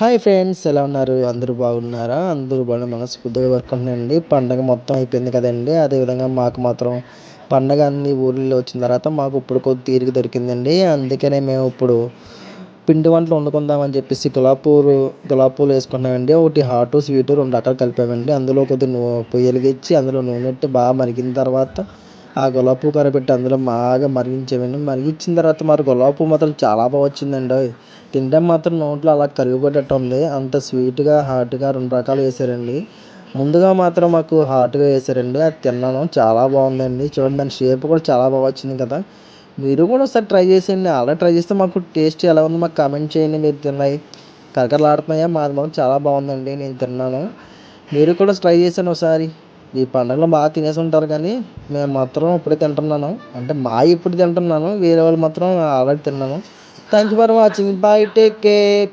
Hi friends ఎలా ఉన్నారు? అందరూ బాగున్నారా? అందరూ బాగా మనస్ఫూర్తిగా వర్కుంటున్నాయండి పండగ మొత్తం అయిపోయింది కదండి. అదేవిధంగా మాకు మాత్రం పండగ అన్ని ఊళ్ళో వచ్చిన తర్వాత మాకు ఇప్పుడు కొద్ది తీరిక దొరికిందండి. అందుకనే మేము ఇప్పుడు పిండి వంటలు వండుకుందామని చెప్పేసి గులాపూలు గులాపూలు వేసుకున్నామండి. ఒకటి హాట్ స్వీట్ రెండు రకాలు కలిపామండి. అందులో కొద్దిగా పొయ్యి గెచ్చి అందులో నూనె పెట్టి బాగా మరిగిన తర్వాత ఆ గులాబీ పువ్వు కరబెట్టి అందులో బాగా మరిగించామండి మరిగించిన తర్వాత మరి గులాబీ పువ్వు మాత్రం చాలా బాగా వచ్చిందండి. తినడం మాత్రం నోట్లో అలా కరిగిపోయేటట్టు ఉంది. అంత స్వీట్గా హాట్గా రెండు రకాలు వేసారండి. ముందుగా మాత్రం మాకు హాట్గా వేసారండి. అది తిన్నాను. చాలా బాగుందండి. చూడండి దాని షేప్ కూడా చాలా బాగా వచ్చింది కదా. మీరు కూడా ఒకసారి ట్రై చేసేయండి. అలా ట్రై చేస్తే మాకు టేస్ట్ ఎలా ఉందో మాకు కామెంట్ చేయండి. మీరు తిన్నాయి కరకరలాడుతున్నాయా? మాది మాత్రం చాలా బాగుందండి. నేను తిన్నాను. మీరు కూడా ట్రై చేసాను ఒకసారి. ఈ పండుగలు బాగా తినేసి ఉంటారు కానీ మేము మాత్రం ఇప్పుడే తింటున్నాను అంటే మా ఇప్పుడు తింటున్నాను వేరే వాళ్ళు మాత్రం ఆల్రెడీ తిన్నాను. Thank you for watching bye take care